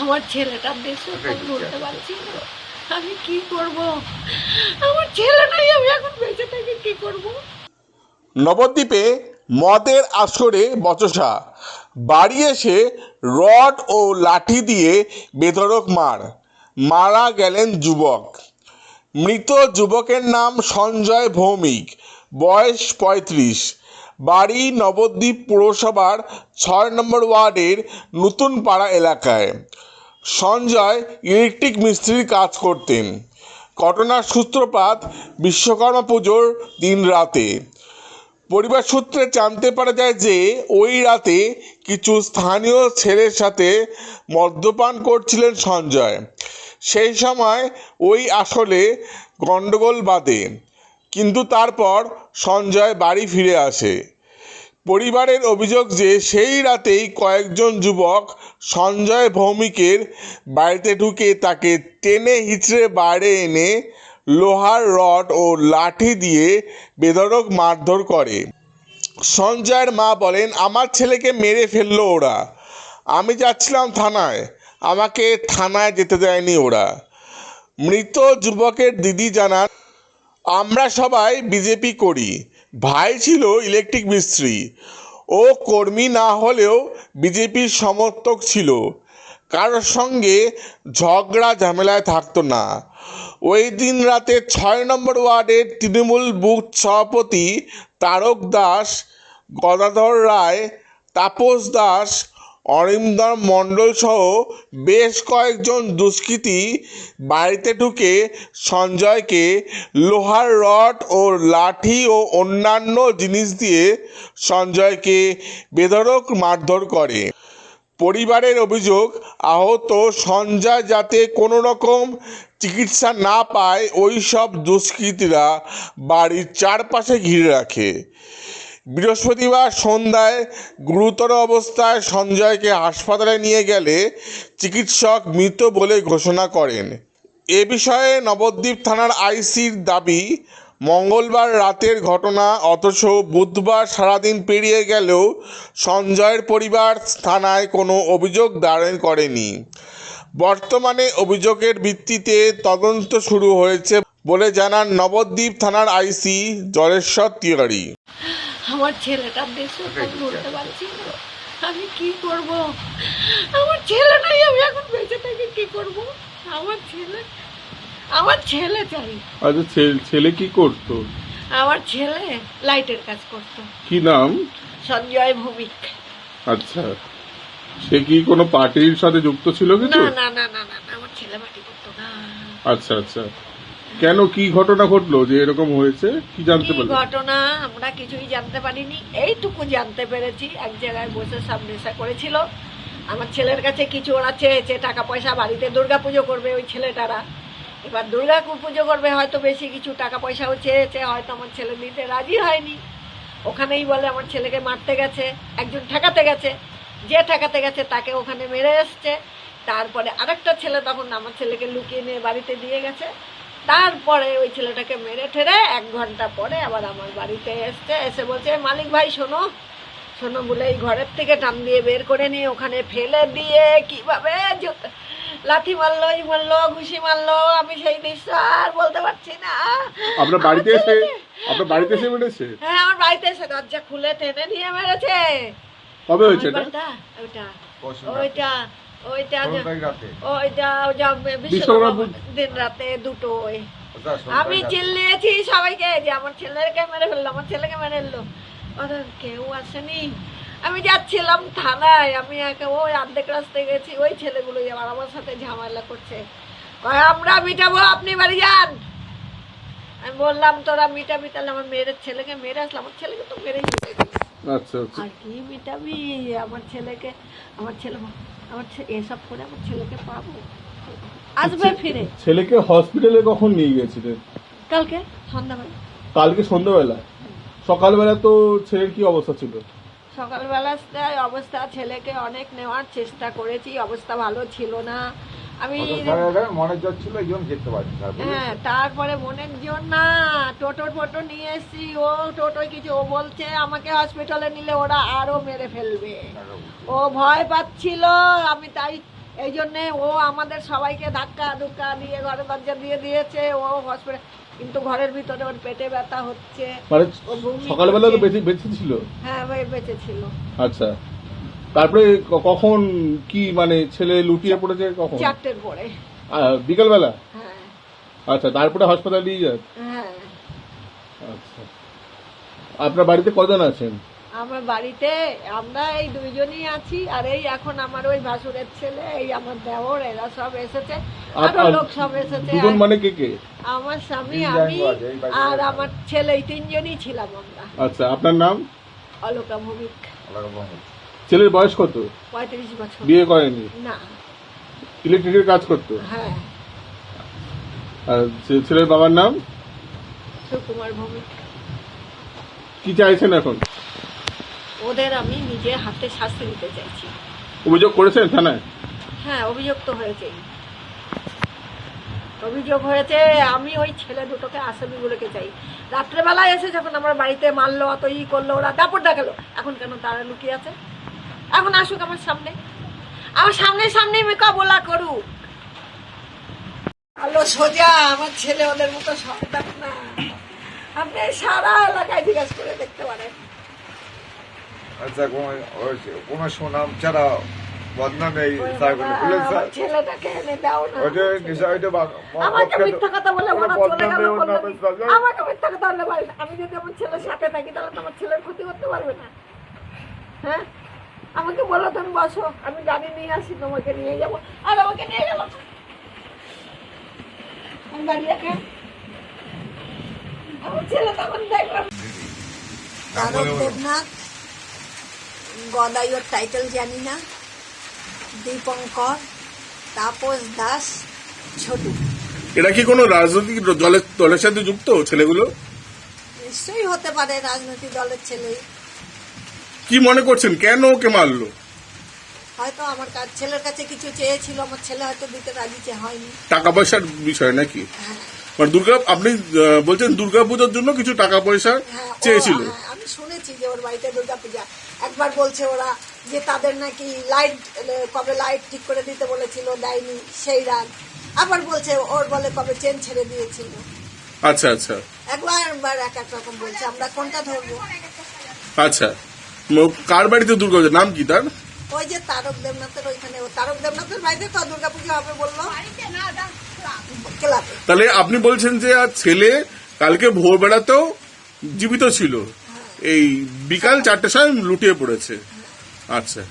আমার ছেলেটা দেশে বলতে পারছি না। আমি কি করব? আমার ছেলেটাই আমি এখন বেঁচে থেকে কি করব? নবদ্বীপে মদের আসরে বচসা বাড়ি এসে রড ও লাঠি দিয়ে বেধড়ক মার। মারা গেলেন যুবক। মৃত যুবকের নাম সঞ্জয় ভৌমিক। বয়স পঁয়ত্রিশ। বাড়ি নবদ্বীপ পুরসভার ছয় নম্বর ওয়ার্ডের নতুন পাড়া এলাকায়। সঞ্জয় ইলেকট্রিক মিস্ত্রির কাজ করতেন। ঘটনার সূত্রপাত বিশ্বকর্মা পুজোর দিন রাতে। পরিবার সূত্রে জানতে পারা যায় যে, ওই রাতে কিছু স্থানীয় ছেলের সাথে মদ্যপান করছিলেন সঞ্জয়। সেই সময় ওই আসলে গণ্ডগোল বাঁধে। কিন্তু তারপর সঞ্জয় বাড়ি ফিরে আসে। পরিবারের অভিযোগ যে সেই রাতেই কয়েকজন যুবক সঞ্জয় ভৌমিকের বাড়িতে ঢুকে তাকে টেনে হিচড়ে বাইরে এনে লোহার রড ও লাঠি দিয়ে বেধড়ক মারধর করে। সঞ্জয়ের মা বলেন, আমার ছেলেকে মেরে ফেলল ওরা। আমি যাচ্ছিলাম থানায়। আমাকে থানায় যেতে দেয়নি ওরা। মৃত যুবকের দিদি জানান আমরা সবাই বিজেপি করি। ভাই ছিল ইলেকট্রিক মিস্ত্রি। ও কর্মী না হলেও বিজেপির সমর্থক ছিল। কারোর সঙ্গে ঝগড়া, ঝামেলায় থাকতো না। ওই দিন রাতে ছয় নম্বর ওয়ার্ডের তৃণমূল বুথ সভাপতি তারক দাস, গদাধর রায়, তাপস দাস অরিন্দর মণ্ডল সহ বেশ কয়েকজন দুষ্কৃতী বাড়িতে ঢুকে সঞ্জয়কে লোহার রড ও লাঠি ও অন্যান্য জিনিস দিয়ে সঞ্জয়কে বেধড়ক মারধর করে। পরিবারের অভিযোগ, আহত সঞ্জয় যাতে কোনো রকম চিকিৎসা না পায়, ওই সব দুষ্কৃতীরা বাড়ির চারপাশে ঘিরে রাখে। বৃহস্পতিবার সন্ধ্যায় গুরুতর অবস্থায় সঞ্জয়কে হাসপাতালে নিয়ে গেলে চিকিৎসক মৃত বলে ঘোষণা করেন। এ বিষয়ে নবদ্বীপ থানার আইসির দাবি, মঙ্গলবার রাতের ঘটনা, অথচ বুধবার সারাদিন পেরিয়ে গেলেও সঞ্জয়ের পরিবার থানায় কোনো অভিযোগ দায়ের করেনি। বর্তমানে অভিযোগের ভিত্তিতে তদন্ত শুরু হয়েছে বলে জানান নবদ্বীপ থানার আইসি জলেশ্বর তিওয়ারি। আমার ছেলেটা দেশে বলতে পারছি আমি কি করব? আমার ছেলেটাই আমি এখন বেঁচে থেকে কি করব? আমার ছেলে আমার ছেলে চাই। আচ্ছা ছে- ছেলে কি করতো? আমার ছেলে লাইটের কাজ করতো। কি নাম? সঞ্জয় ভৌমিক। আচ্ছা। সে কি কোনো পার্টির সাথে যুক্ত ছিল কিছু? না না না না না, আমার ছেলে বাটি করতো না। আচ্ছা আচ্ছা। কেন কি ঘটনা ঘটলো যে এরকম হয়েছে? কি জানতে পারলেন? ঘটনা আমরা কিছুই জানতে পারিনি। এইটুকু জানতে পেরেছি। এক জায়গায় বসে সব নেশা করেছিল। আমার ছেলের কাছে কিছু ওরা চেয়েছে, টাকা পয়সা বাড়িতে দুর্গা পুজো করবে ওই ছেলেটারা। এবার দুর্গা পুজো করবে, হয়তো বেশি কিছু টাকা পয়সাও চেয়েছে, হয়তো আমার ছেলে দিতে রাজি হয়নি। ওখানেই বলে আমার ছেলেকে মারতে গেছে, একজন ঠেকাতে গেছে। যে ঠেকাতে গেছে তাকে ওখানে মেরে এসছে। তারপরে আরেকটা ছেলে তখন আমার ছেলেকে লুকিয়ে নিয়ে বাড়িতে দিয়ে গেছে। তারপরে ওই ছেলেটাকে মেরে ঠেরে এক ঘণ্টা পরে আবার আমার বাড়িতে এসছে এসে বলছে মালিক ভাই শোনো শোনো বলে এই ঘরের থেকে টান দিয়ে বের করে নিয়ে ওখানে ফেলে দিয়ে কীভাবে লাথি মারলো ই মারলো ঘুষি মারলো আমি সেই দৃশ্য আর বলতে পারছি না। আপনার বাড়িতে আমার এসে আপনার বাড়িতে এসে মেরেছে? হ্যাঁ আমার বাড়িতে এসে দরজা খুলে টেনে নিয়ে মেরেছে। কবে হয়েছে এটা? ওইটা ওইটা। ওইটা ওইটা দিন রাতে দুটো আমি চিল্লিয়েছি সবাইকে যে আমার ছেলেকে মেরে ফেলল আমার ছেলেকে মেরে ফেলল কেউ আসেনি। আমি যাচ্ছিলাম থানায় আমি একে ওই অর্ধেক রাস্তায় গেছি ওই ছেলেগুলোই আবার আমার সাথে ঝামেলা করছে। কয় আমরা মিটাবো আপনি বাড়ি যান। আমি বললাম তোরা মিটাবি তাহলে আমার মেয়ের ছেলেকে মেরে আসলাম আমার ছেলেকে তো মেরেই আচ্ছা আচ্ছা। আর কি মিটাবি? আমার ছেলেকে আমার ছেলে আমার এসব করে আমার ছেলেকে পাবো? আসবে ফিরে। ছেলেকে হসপিটালে কখন নিয়ে গিয়েছিলেন কালকে সন্ধ্যাবেলা। কালকে সন্ধ্যাবেলা? সকালবেলা তো ছেলের কি অবস্থা ছিল? সকালবেলায় অবস্থা ছেলেকে অনেক নেওয়ার চেষ্টা করেছি অবস্থা ভালো ছিল না। আমি মনে যাচ্ছিল এই জন্য যেতে পারছি হ্যাঁ তারপরে মনের জন না টোটো টোটো নিয়ে এসছি ও টোটোয় কিছু ও বলছে আমাকে হসপিটালে নিলে ওরা আরও মেরে ফেলবে। ও ভয় পাচ্ছিল আমি তাই এই জন্যে ও আমাদের সবাইকে ধাক্কা ধুক্কা দিয়ে ঘরে দরজা দিয়ে দিয়েছে ও হসপিটাল কিন্তু ঘরের ভিতরে ওর পেটে ব্যথা হচ্ছে মানে সকালবেলা তো বেঁচে ছিল? হ্যাঁ ভাই বেঁচে ছিল। আচ্ছা। তারপরে কখন কি মানে ছেলে লুটিয়ে পড়েছে কখন? চারটের পরে। বিকালবেলা? হ্যাঁ। আচ্ছা তারপরে হাসপাতালে নিয়ে যান হ্যাঁ। আচ্ছা। আপনার বাড়িতে কজন আছেন? আমার বাড়িতে আমরা এই দুইজনই আছি আর এই এখন আমার ওই ভাসুরের ছেলে এই আমার দেওর এরা সব এসেছে আর- লোক সব এসেছে দুজন মানে কে কে? আমার স্বামী আমি আর আমার ছেলে এই তিনজনই ছিলাম আমরা। আচ্ছা আপনার নাম? অলকা ভৌমিক। আলাদা বঙ্গ। ছেলের বয়স কত? পঁয়ত্রিশ বছর। বিয়ে করেনি? না। ইলেকট্রিকের কাজ করতো? হ্যাঁ। আর ছে- ছেলের বাবার নাম? সুকুমার ভৌমিক। কি চাইছেন এখন? ওদের আমি নিজে হাতে শাস্তি দিতে চাইছি। অভিযোগ করেছেন থানায়? হ্যাঁ অভিযোগ তো হয়েছেই অভিযোগ হয়েছে আমি ওই ছেলে দুটোকে আসামিগুলোকে চাই। রাত্রেবেলায় এসে যখন আমার বাড়িতে মারলো অত ই করল ওরা দাপট দেখাল। এখন কেন তারা লুকিয়ে আছে? এখন আসুক আমার সামনে। আমার সামনে সামনে মোকাবোলা করুক। আলো সোজা আমার ছেলে ওদের মতো সন্তান না। আপনি সারা এলাকায় জিজ্ঞাসা করে দেখতে পারেন। আচ্ছা কোনো- সুনাম ছাড়া বদনাম এই ওই সাইকেল বাবা, ছেলেটাকে এনে দাও না। ওইটা বিষয়টা আমাকে মিথ্যা কথা বলে ওরা চলে গেল বদনামে বলল ওনাদের কি? সাথে- আমাকে মিথ্যা কথা বলে বলে আমি যদি আমার ছেলের সাথে থাকি তাহলে তো আমার ছেলের ক্ষতি করতে পারবে না। হ্যাঁ? আমাকে বলো তুমি বসো। আমি গাড়ি নিয়ে আসি তোমাকে নিয়ে যাব। আর আমাকে নিয়ে গেল আমি গাড়ি রাখে। আমার ছেলে তখন দেখলাম। তারক দেবনাথ গদাইয়ের টাইটেল জানি না। দীপঙ্কর তাপস দাস ছোটু। এরা কি কোনো রাজনৈতিক দলের দলের সাথে যুক্ত ছেলেগুলো? নিশ্চয়ই হতে পারে রাজনৈতিক দলের ছেলে। কি মনে করছেন? কেন ওকে মারলো? হয়তো আমার কাছে ছেলের কাছে কিছু চেয়েছিল আমার ছেলে হয়তো দিতে রাজি চে হয়নি। টাকা পয়সার বিষয় নাকি? হ্যাঁ। মানে দুর্গা আপনি বলছেন দুর্গা পুজোর জন্য কিছু টাকা পয়সা হ্যাঁ চেয়েছিল। হ্যাঁ, আমি শুনেছি যে ওর বাড়িতে দুর্গা পূজা। একবার বলছে ওরা যে তাদের নাকি লাইট কবে লাইট ঠিক করে দিতে বলেছিল দেয়নি সেই রাত আবার বলছে ওর বলে কবে চেন ছেড়ে দিয়েছিল। আচ্ছা আচ্ছা। একবার একবার এক এক রকম বলছে আমরা কোনটা ধরবো? আচ্ছা। কার বাড়িতে দুর্গা পুজো নাম কি তার? ওই যে তারক দেবনাথের ওইখানে তারক দেবনাথের বাড়িতে তো দুর্গা পুজো হবে বলল। তাহলে আপনি বলছেন যে আর ছেলে কালকে ভোরবেলাতেও জীবিত ছিল। এই বিকাল চারটের সময় লুটিয়ে পড়েছে। আচ্ছা।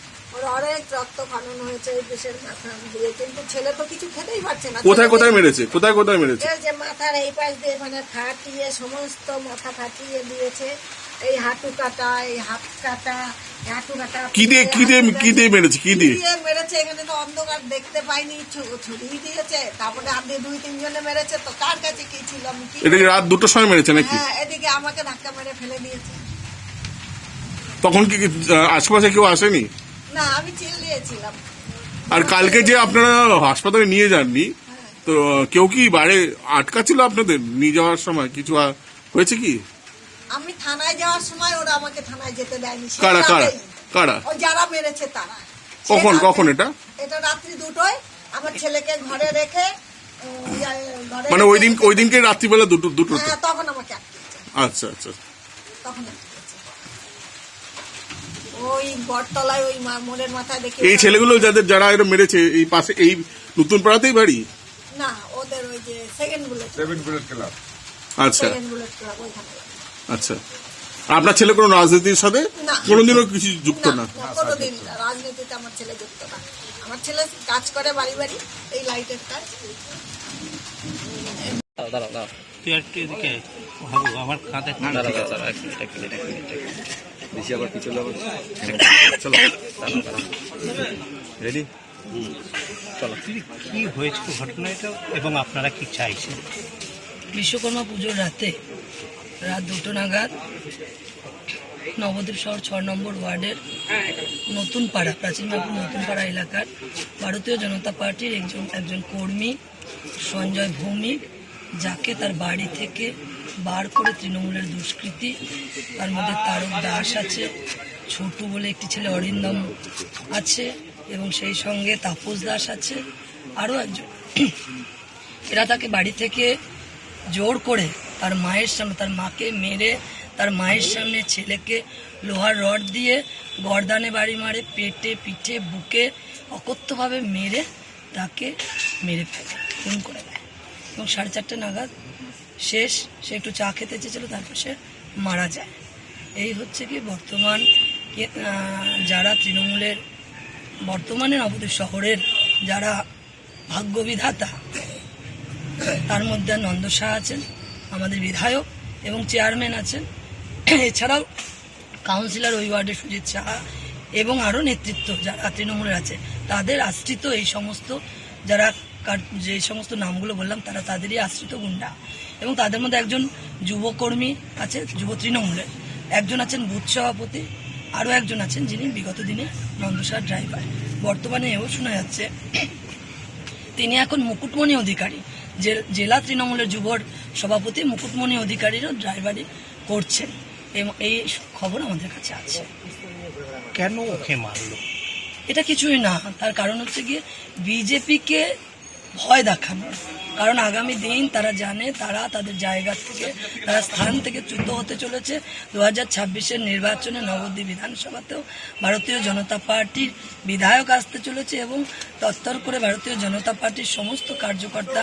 অনেক রক্ত খনন হয়েছে এই দেশের মাথা দিয়ে। কিন্তু ছেলে তো কিছু খেতেই পারছে না। কোথায় কোথায় মেরেছে? কোথায় কোথায় মেরেছে? যে মাথার এই পাশ দিয়ে মানে ফাটিয়ে সমস্ত মাথা ফাটিয়ে দিয়েছে। এই হাঁটু কাটা এই হাত কাটা এই হাঁটু কাটা কি দিয়ে কি দিয়ে কি দিয়ে মেরেছে? কি কি দিয়ে? দিয়ে মেরেছে? এখানে তো অন্ধকার দেখতে পাইনি ছু- ছুরি দিয়েছে। তারপরে দুই তিনজনে মেরেছে। তো কার কাছে কি ছিল? আমি কি এটা রাত দুটোর সময় মেরেছে নাকি? হ্যাঁ এদিকে আমাকে ধাক্কা মেরে ফেলে দিয়েছে। তখন কি আশেপাশে কেউ আসেনি? না আমি চিল্লিয়েছিলাম আর কালকে যে আপনারা হাসপাতালে নিয়ে যাননি তো কেউ কি বাইরে আটকা ছিল আপনাদের নিয়ে যাওয়ার সময়? কিছু হয়েছে কি? আমি থানায় যাওয়ার সময় ওরা আমাকে থানায় যেতে দেয়নি। কারা কারা? কারা? ওই যারা মেরেছে তারা। কখন কখন এটা? এটা রাত্রি দুটোয়। আমার ছেলেকে ঘরে রেখে মানে ওই দিন ওই দিনকে রাত্রিবেলা দুটো দুটোতে হ্যাঁ তখন আমাকে আচ্ছা আচ্ছা। তখন ওই বটতলায় ওই মা- মোড়ের মাথায় দেখি এই ছেলেগুলো যাদের যারা এরকম মেরেছে এই পাশে এই নতুন পাড়াতেই বাড়ি? না ওদের ওই যে second bullet seven bullet club আচ্ছা। সেকেন্ড বুলেট ক্লাব ওইখানে। আচ্ছা। আপনার ছেলে কোনো রাজনীতির সাথে? না। কোনোদিনও কিছু যুক্ত না না? কোনোদিন রাজনীতিতে আমার ছেলে যুক্ত না। আমার ছেলে কাজ করে বাড়ি বাড়ি এই লাইটের কাজ। দাঁড়াও দাঁড়াও তুই একটু এদিকে ভাবু আমার কাঁধে দাঁড়াও দাঁড়াও এক মিনিট এক মিনিট এক মিনিট বেশি আবার পিছলে আবার চলো রেডি চলো। কি হয়েছিল ঘটনাটা এবং আপনারা কি চাইছেন? বিশ্বকর্মা পুজোর রাতে রাত দুটো নাগাদ, নবদ্বীপ শহর ছ নম্বর ওয়ার্ডের নতুন পাড়া, প্রাচীন নতুন পাড়া এলাকার ভারতীয় জনতা পার্টির একজন একজন কর্মী, সঞ্জয় ভৌমিক, যাকে তার বাড়ি থেকে বার করে তৃণমূলের দুষ্কৃতি, তার মধ্যে তারক দাস আছে, ছোটু বলে একটি ছেলে অরিন্দম আছে, এবং সেই সঙ্গে তাপস দাস আছে, আরও একজন। এরা তাকে বাড়ি থেকে জোর করে তার মায়ের সামনে, তার মাকে মেরে, তার মায়ের সামনে ছেলেকে লোহার রড দিয়ে গর্দানে বাড়ি মারে, পেটে পিঠে, বুকে অকথ্যভাবে মেরে তাকে মেরে ফেলে, খুন করে দেয়। এবং সাড়ে চারটে নাগাদ শেষ, সে একটু চা খেতে চেয়েছিল, তারপর সে মারা যায়। এই হচ্ছে কি বর্তমান যারা তৃণমূলের বর্তমানে নবদ্বীপ শহরের যারা ভাগ্যবিধাতা তার মধ্যে নন্দ শাহ আছেন, আমাদের বিধায়ক এবং চেয়ারম্যান আছেন। এছাড়াও কাউন্সিলর ওই ওয়ার্ডে সুজিত সাহা এবং আরও নেতৃত্ব যারা তৃণমূলের আছে, তাদের আশ্রিত এই সমস্ত যারা যে সমস্ত নামগুলো বললাম, তারা তাদেরই আশ্রিত গুন্ডা। এবং তাদের মধ্যে একজন যুবকর্মী আছে, যুব তৃণমূলের। একজন আছেন বুথ সভাপতি, আরও একজন আছেন যিনি বিগত দিনে নন্দসার ড্রাইভার। বর্তমানে এও শোনা যাচ্ছে, তিনি এখন মুকুটমণি অধিকারী। জেলা তৃণমূলের যুবর সভাপতি মুকুটমণি অধিকারীরও ড্রাইভারি করছেন। এবং এই খবর আমাদের কাছে আছে। কেন ওকে মারলো? এটা কিছুই না। তার কারণ হচ্ছে গিয়ে বিজেপিকে ভয় দেখানো। কারণ আগামী দিন তারা জানে, তারা তাদের জায়গা থেকে, তারা স্থান থেকে চ্যুত হতে চলেছে। দু হাজার ছাব্বিশের নির্বাচনে নবদ্বীপ বিধানসভাতেও ভারতীয় জনতা পার্টির বিধায়ক আসতে চলেছে এবং তত্তর করে ভারতীয় জনতা পার্টির সমস্ত কার্যকর্তা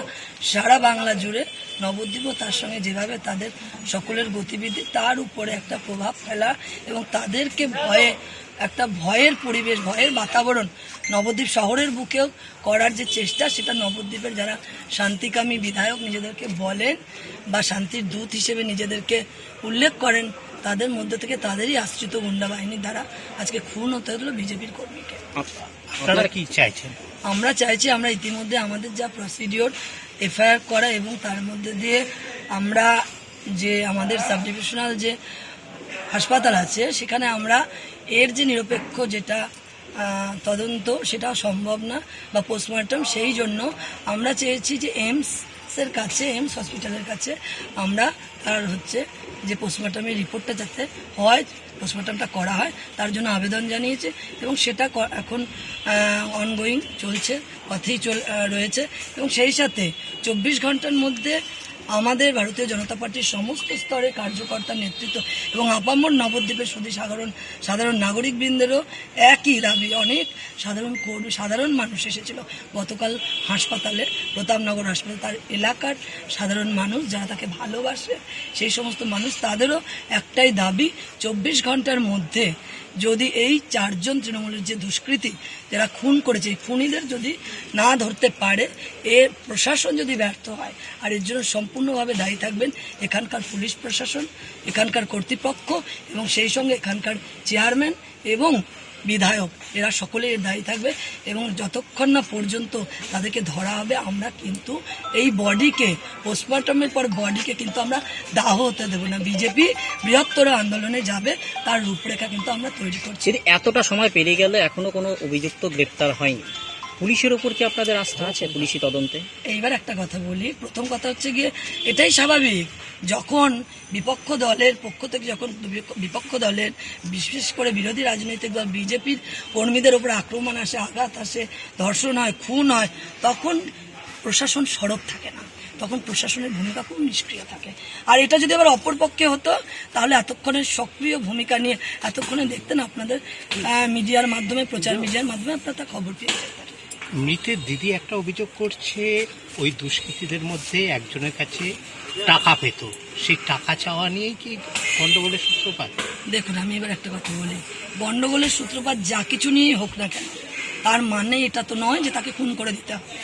সারা বাংলা জুড়ে নবদ্বীপ ও তার সঙ্গে যেভাবে তাদের সকলের গতিবিধি, তার উপরে একটা প্রভাব ফেলা এবং তাদেরকে ভয়ে একটা ভয়ের পরিবেশ ভয়ের বাতাবরণ নবদ্বীপ শহরের বুকেও করার যে চেষ্টা সেটা নবদ্বীপের যারা শান্তিকামী বিধায়ক নিজেদেরকে বলেন বা শান্তির দূত হিসেবে নিজেদেরকে উল্লেখ করেন তাদের মধ্যে থেকে তাদেরই আশ্রিত গুন্ডা বাহিনীর দ্বারা আজকে খুন হতে হলো বিজেপির কর্মীকে। আপনারা কি চাইছেন? আমরা চাইছি আমরা ইতিমধ্যে আমাদের যা প্রসিডিওর এফআইআর করা এবং তার মধ্যে দিয়ে আমরা যে আমাদের সাব ডিভিশনাল যে হাসপাতাল আছে সেখানে আমরা এর যে নিরপেক্ষ যেটা তদন্ত, সেটা সম্ভব না বা পোস্টমর্টম সেই জন্য আমরা চেয়েছি যে এইমসের কাছে, এমস হসপিটালের কাছে আমরা তার হচ্ছে যে পোস্টমর্টমের রিপোর্টটা যাতে হয় পোস্টমর্টমটা করা হয়, তার জন্য আবেদন জানিয়েছে এবং সেটা এখন অনগোয়িং চলছে, পথেই চল রয়েছে এবং সেই সাথে চব্বিশ ঘণ্টার মধ্যে আমাদের ভারতীয় জনতা পার্টির সমস্ত স্তরে কার্যকর্তা নেতৃত্ব এবং আপামর নবদ্বীপের শুধু সাধারণ সাধারণ নাগরিকবৃন্দেরও একই দাবি। অনেক সাধারণ কর্মী, সাধারণ মানুষ এসেছিল। গতকাল হাসপাতালে, প্রতাপনগর হাসপাতাল তার এলাকার সাধারণ মানুষ যারা তাকে ভালোবাসে, সেই সমস্ত মানুষ তাদেরও একটাই দাবি, চব্বিশ ঘণ্টার মধ্যে যদি এই চারজন তৃণমূলের যে দুষ্কৃতী যারা খুন করেছে, এই খুনিদের যদি না ধরতে পারে, এ প্রশাসন যদি ব্যর্থ হয়, আর এর জন্য সম্পূর্ণভাবে দায়ী থাকবেন এখানকার পুলিশ প্রশাসন, এখানকার কর্তৃপক্ষ এবং সেই সঙ্গে এখানকার চেয়ারম্যান এবং বিধায়ক, এরা সকলে এর দায়ী থাকবে এবং যতক্ষণ না পর্যন্ত তাদেরকে ধরা হবে, আমরা কিন্তু এই বডিকে পোস্টমর্টমের পর বডিকে কিন্তু আমরা দাহ হতে দেবো না। বিজেপি বৃহত্তর আন্দোলনে যাবে, তার রূপরেখা কিন্তু আমরা তৈরি করছি। এতটা সময় পেরিয়ে গেলে এখনও কোনো অভিযুক্ত গ্রেপ্তার হয়নি। পুলিশের ওপর কি আপনাদের আস্থা আছে পুলিশি তদন্তে? এইবার একটা কথা বলি। প্রথম কথা হচ্ছে গিয়ে, এটাই স্বাভাবিক, যখন বিপক্ষ দলের পক্ষ থেকে যখন বিপ- বিপক্ষ দলের, বিশেষ করে বিরোধী রাজনৈতিক দল, বিজেপির কর্মীদের উপর আক্রমণ আসে, আঘাত আসে, ধর্ষণ হয়, খুন হয়, তখন প্রশাসন সরব থাকে না। তখন প্রশাসনের ভূমিকা খুব নিষ্ক্রিয় থাকে। আর এটা যদি আবার অপর পক্ষে হতো, তাহলে এতক্ষণের সক্রিয় ভূমিকা নিয়ে, এতক্ষণে দেখতেন আপনাদের মিডিয়ার মাধ্যমে, প্রচার মিডিয়ার মাধ্যমে আপনারা তা খবর পেয়ে যেতেন। মৃতের দিদি একটা অভিযোগ করছে, ওই দুষ্কৃতীদের মধ্যে একজনের কাছে টাকা পেত। সেই টাকা চাওয়া নিয়েই কি গন্ডগোলের সূত্রপাত? দেখুন, আমি এবার একটা কথা বলি। গন্ডগোলের সূত্রপাত যা কিছু নিয়েই হোক না কেন, তার মানে এটা তো নয় যে তাকে খুন করে দিতে হবে।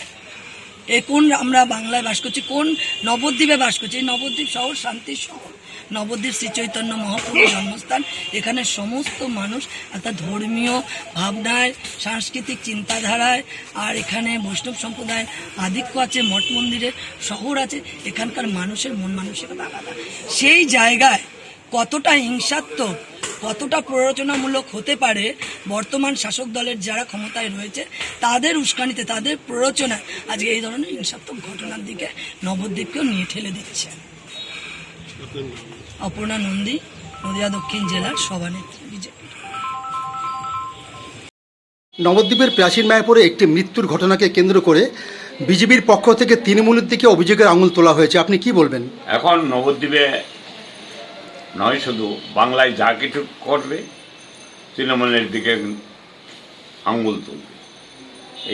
এই কোন আমরা বাংলায় বাস করছি, কোন নবদ্বীপে বাস করছি, এই নবদ্বীপ শহর শান্তির শহর। নবদ্বীপ শ্রী চৈতন্য মহাপ্রভুর জন্মস্থান। এখানে সমস্ত মানুষ একটা ধর্মীয় ভাবনায়, সাংস্কৃতিক চিন্তাধারায় আর এখানে বৈষ্ণব সম্প্রদায়ের আধিক্য আছে, মঠ মন্দিরের শহর আছে, এখানকার মানুষের মন মানসিকতা আলাদা। সেই জায়গায় কতটা হিংসাত্মক, কতটা প্ররোচনামূলক হতে পারে বর্তমান শাসক দলের যারা ক্ষমতায় রয়েছে, তাদের উস্কানিতে, তাদের প্ররোচনায় আজকে এই ধরনের হিংসাত্মক ঘটনার দিকে নবদ্বীপকেও নিয়ে ঠেলে দিচ্ছে। অপর্ণা নন্দী নদিয়া দক্ষিণ জেলার সভানেত্রী বিজেপি নবদ্বীপের প্রাচীন মায়াপুরে একটি মৃত্যুর ঘটনাকে কেন্দ্র করে বিজেপির পক্ষ থেকে তৃণমূলের দিকে অভিযোগের আঙুল তোলা হয়েছে। আপনি কি বলবেন? এখন নবদ্বীপে নয় শুধু বাংলায় যা কিছু করবে তৃণমূলের দিকে আঙুল তুলবে।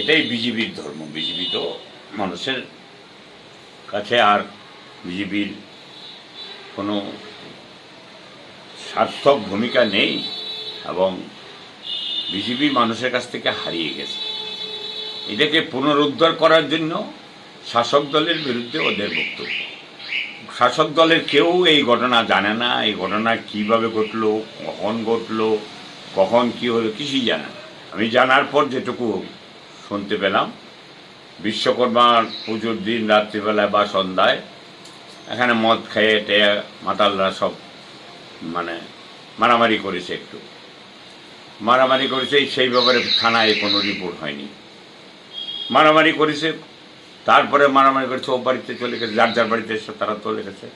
এটাই বিজেপির ধর্ম। বিজেপি তো মানুষের কাছে আর বিজেপির কোনো সার্থক ভূমিকা নেই এবং বিজেপি মানুষের কাছ থেকে হারিয়ে গেছে। এটাকে পুনরুদ্ধার করার জন্য শাসক দলের বিরুদ্ধে ওদের বক্তব্য। শাসক দলের কেউ এই ঘটনা জানে না, এই ঘটনা কীভাবে ঘটলো, কখন ঘটলো, কখন কি হলো, কিছুই জানে না। আমি জানার পর যেটুকু শুনতে পেলাম, বিশ্বকর্মার পুজোর দিন, রাত্রিবেলায় বা সন্ধ্যায় এখানে মদ খেয়ে টেয়ে মাতালরা সব মানে মারামারি করেছে একটু। মারামারি করেছে, সেই ব্যাপারে থানায় কোনো রিপোর্ট হয়নি। মারামারি করেছে, তারপরে মারামারি করেছে, ও বাড়িতে চলে গেছে, যার যার বাড়িতে এসে তারা চলে গেছে।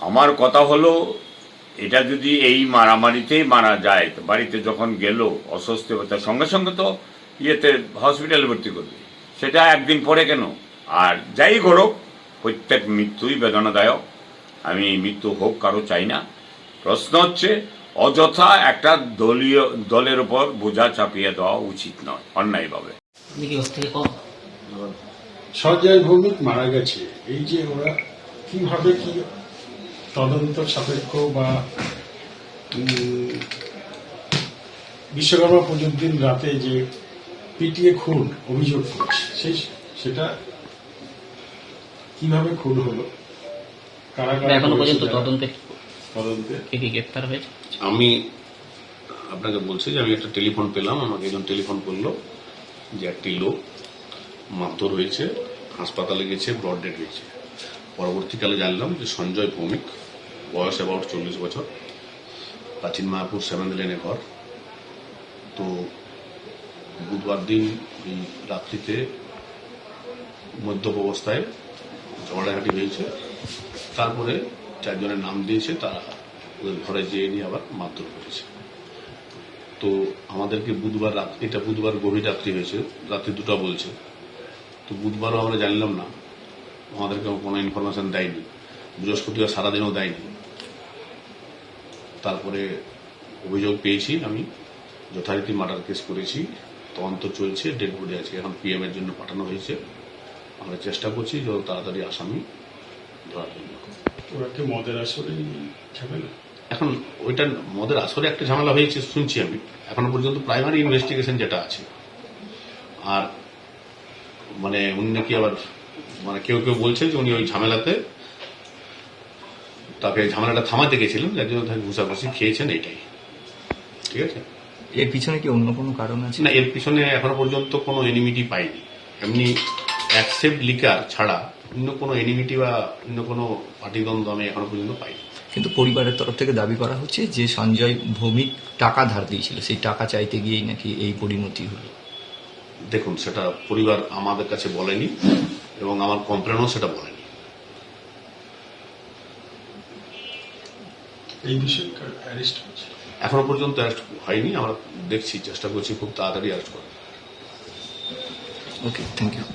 আমার কথা হলো, এটা যদি এই মারামারিতেই মারা যায়, তো বাড়িতে যখন গেল, অস্বস্তি হতো সঙ্গে সঙ্গে তো ইয়েতে হসপিটালে ভর্তি করবে। সেটা একদিন পরে কেন? আর যাই করুক প্রত্যেক মৃত্যুই বেদনাদায়ক। আমি এই মৃত্যু হোক কারও চাই না। প্রশ্ন হচ্ছে অযথা একটা দলীয় দলের উপর বোঝা চাপিয়ে দেওয়া উচিত নয় অন্যায়ভাবে। সঞ্জয় ভৌমিক মারা গেছে। এই যে ওরা কীভাবে কি তদন্ত সাপেক্ষ বা বিশ্বকর্মা পুজোর দিন রাতে যে পিটিয়ে খুন অভিযোগ করছে সেই সেটা কীভাবে খুন হলো? কারা কারা এখনও পর্যন্ত তদন্তে তদন্তে? কে কি গ্রেপ্তার হয়েছে? আমি আপনাকে বলছি যে আমি একটা টেলিফোন পেলাম আমাকে একজন টেলিফোন করল যে একটি লোক মারধর হয়েছে হাসপাতালে গেছে ব্রড ডেড হয়েছে। পরবর্তীকালে জানলাম যে সঞ্জয় ভৌমিক বয়স অ্যাবাউট চল্লিশ বছর প্রাচীন মায়াপুর সেভেন লেনে ঘর। তো বুধবার দিন রাত্রিতে মদ্যপ অবস্থায় ঝগড়াঝাটি হয়েছে। তারপরে চারজনের নাম দিয়েছে, তারা ওদের ঘরে যেয়ে নিয়ে আবার মারধর করেছে। তো আমাদেরকে বুধবার রাত, এটা বুধবার গভীর রাত্রি হয়েছে, রাত্রি দুটো বলছে। তো বুধবারও আমরা জানলাম না, আমাদেরকে কোনো ইনফরমেশন দেয়নি, বৃহস্পতিবার সারাদিনও দেয়নি। তারপরে অভিযোগ পেয়েছি আমি, যথারীতি মার্ডার কেস করেছি, তদন্ত চলছে ডেড বডি আছে, এখন পিএম এর জন্য পাঠানো হয়েছে। আমরা চেষ্টা করছি যত তাড়াতাড়ি আসামি ধরার জন্য। ওরা কি মদের আসরে ঝামেলা? এখন ওইটা মদের আসরে একটা ঝামেলা হয়েছে শুনছি আমি। এখনও পর্যন্ত প্রাইমারি ইনভেস্টিগেশন যেটা আছে। আর মানে উনি নাকি আবার মানে কেউ কেউ বলছে যে উনি ওই ঝামেলাতে তাকে ঝামেলাটা থামাতে গেছিলেন যার জন্য তাকে ঘুষাঘুষি খেয়েছেন এটাই ঠিক আছে? এর পিছনে কি অন্য কোনো কারণ আছে? না এর পিছনে এখনও পর্যন্ত কোনো এনিমিটি পাইনি। এমনি অ্যাকসেপ্ট লিকার ছাড়া অন্য কোনো এনিমিটি বা অন্য কোনো পাটিদ্বন্দ্ব আমি এখনও পর্যন্ত পাইনি। কিন্তু পরিবারের তরফ থেকে দাবি করা হচ্ছে যে সঞ্জয় ভৌমিক টাকা ধার দিয়েছিল সেই টাকা চাইতে গিয়েই নাকি এই পরিণতি হলো। দেখুন সেটা পরিবার আমাদের কাছে বলেনি এবং আমার কমপ্লেনও সেটা বলেনি। এই বিষয়ে অ্যারেস্ট এখনও পর্যন্ত অ্যারেস্ট হয়নি আমরা দেখছি চেষ্টা করছি খুব তাড়াতাড়ি অ্যারেস্ট করার। Okay thank you